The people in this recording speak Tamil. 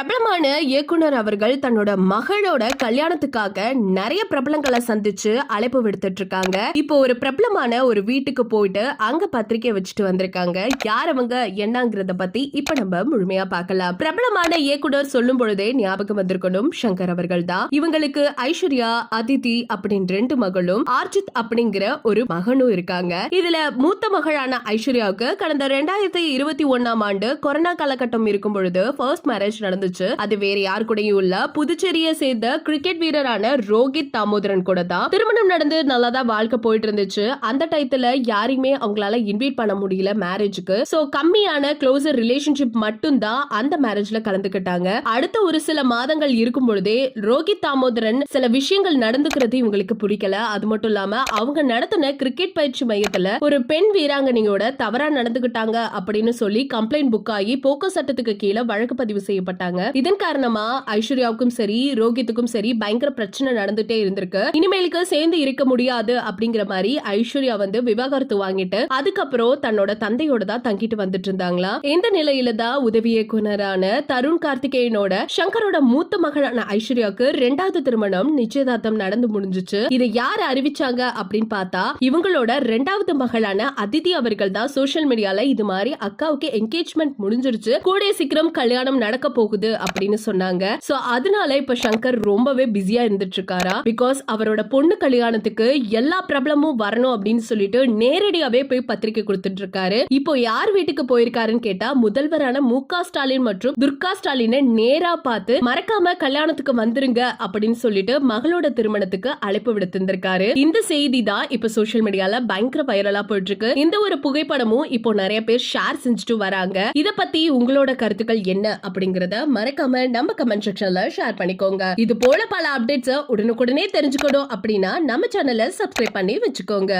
பிரபலமான இயக்குனர் அவர்கள் தன்னோட மகளோட கல்யாணத்துக்காக நிறைய பிரபலங்களை சந்திச்சு அழைப்பு விடுத்துட்டு இருக்காங்க இப்போ ஒரு பிரபலமான ஒரு வீட்டுக்கு போயிட்டு அங்க பத்திரிக்கை வச்சுட்டு வந்திருக்காங்க. யார் அவங்க என்னங்கிறத பத்தி இப்ப நம்ம முழுமையா பார்க்கலாம். பிரபலமான இயக்குனர் சொல்லும் பொழுதே ஞாபகம் வந்திருக்கணும் சங்கர் அவர்கள் தான். இவங்களுக்கு ஐஸ்வர்யா அதிதி அப்படின்னு ரெண்டு மகளும் ஆர்ஜித் அப்படிங்கிற ஒரு மகனும் இருக்காங்க. இதுல மூத்த மகளான ஐஸ்வர்யாவுக்கு கடந்த ரெண்டாயிரத்தி இருபத்தி ஒன்னாம் ஆண்டு கொரோனா காலகட்டம் இருக்கும் பொழுது ஃபர்ஸ்ட் மேரேஜ் நடந்துச்சு அது வேற யார் கூடயும் இல்ல. புதுச்சேரியை சேர்ந்த கிரிக்கெட் வீரரான ரோஹித் தாமோதரன் கூட தான். திருமணம் நடந்து நல்லா தான் வாழ்க்கை போயிட்டு இருந்துச்சு. அந்த டயத்துல யாரையுமே அவங்களால இன்வைட் பண்ண முடியல மேரேஜுக்கு சோ கம்மியான க்ளோசர் ரிலேஷன்ஷிப் மட்டும் தான் அந்த மேரேஜ்ல கலந்துக்கிட்டாங்க. அடுத்த ஒரு சில மாதங்கள் இருக்கும் பொழுதே ரோஹித் தாமோதரன் சில விஷயங்கள் நடந்துக்கிறது இவங்களுக்கு பிடிக்கல. அது மட்டும் இல்லாம அவங்க நடத்தின கிரிக்கெட் பயிற்சி மையத்துல ஒரு பெண் வீராங்கனையோட தவறா நடந்துகிட்டாங்க அப்படின்னு சொல்லி கம்ப்ளைண்ட் புக் ஆகி போக்கோ சட்டத்துக்கு கீழே வழக்கு பதிவு செய்யப்பட்டாங்க. இதன் காரணமா ஐஸ்வர்யாவுக்கும் சரி ரோஹித்துக்கும் சரி பயங்கர பிரச்சனை நடந்துட்டே இருந்திருக்கு. இனிமேலுக்கு சேர்ந்து இருக்க முடியாது அப்படிங்கிற மாதிரி ஐஸ்வர்யா வந்து விவாகரத்து வாங்கிட்டு அதுக்கப்புறம் தன்னோட தந்தையோட தான் தங்கிட்டு வந்துட்டு இருந்தாங்களா? இந்த நிலையில தான் உதவி இயக்குனரான தருண் கார்த்திகேயனோட சங்கரோட மூத்த மகளான ஐஸ்வர்யாவுக்கு ரெண்டாவது திருமணம் நிச்சயதார்த்தம் நடந்து முடிஞ்சுச்சு. இதை யார் அறிவிச்சாங்க அப்படின்னு பார்த்தா இவங்களோட ரெண்டாவது மகளான அதிதி அவர்கள் தான் சோசியல் மீடியால இது மாதிரி அக்காவுக்கு என்கேஜ்மெண்ட் முடிஞ்சிருச்சு. கூடிய சீக்கிரம் கல்யாணம் நடக்க போகுது அப்படின்னு சொன்னாங்க. சோ அதனால இப்ப சங்கர் ரொம்பவே பிஸியா இருந்துட்டு இருக்காரா பிகாஸ் அவரோட பொண்ணு கல்யாணத்துக்கு எல்லா பிரபலமும் வரணும் அப்படின்னு சொல்லிட்டு நேரடியாவே போய் பத்திரிக்கை கொடுத்துட்டு இருக்காரு இப்போ யார் வீட்டுக்கு போயிருக்காருன்னு கேட்டா முதல்வரான மு ஸ்டாலின் மற்றும் துர்கா ஸ்டாலினை நேரா பார்த்து மறக்காம கல்யாணத்துக்கு வந்துருங்க அப்படின்னு சொல்லிட்டு மகளோட திருமணத்துக்கு அழைப்பு விடுத்திருந்திருக்காரு. இந்த செய்தி தான் இப்ப சோசியல் மீடியால பயங்கர வைரலா போயிட்டு இருக்கு இந்த ஒரு புகைப்படமும் இப்போ நிறைய பேர் ஷேர் செஞ்சுட்டு வராங்க. இத பத்தி உங்களோட கருத்துக்கள் என்ன அப்படிங்கறத மறக்காம நம்ம கமெண்ட் செக்ஷன்ல ஷேர் பண்ணிக்கோங்க. இது போல பல அப்டேட்ஸ் உடனுக்குடனே தெரிஞ்சுக்கணும் அப்படின்னா நம்ம சேனலை சப்ஸ்கிரைப் பண்ணி வச்சுக்கோங்க.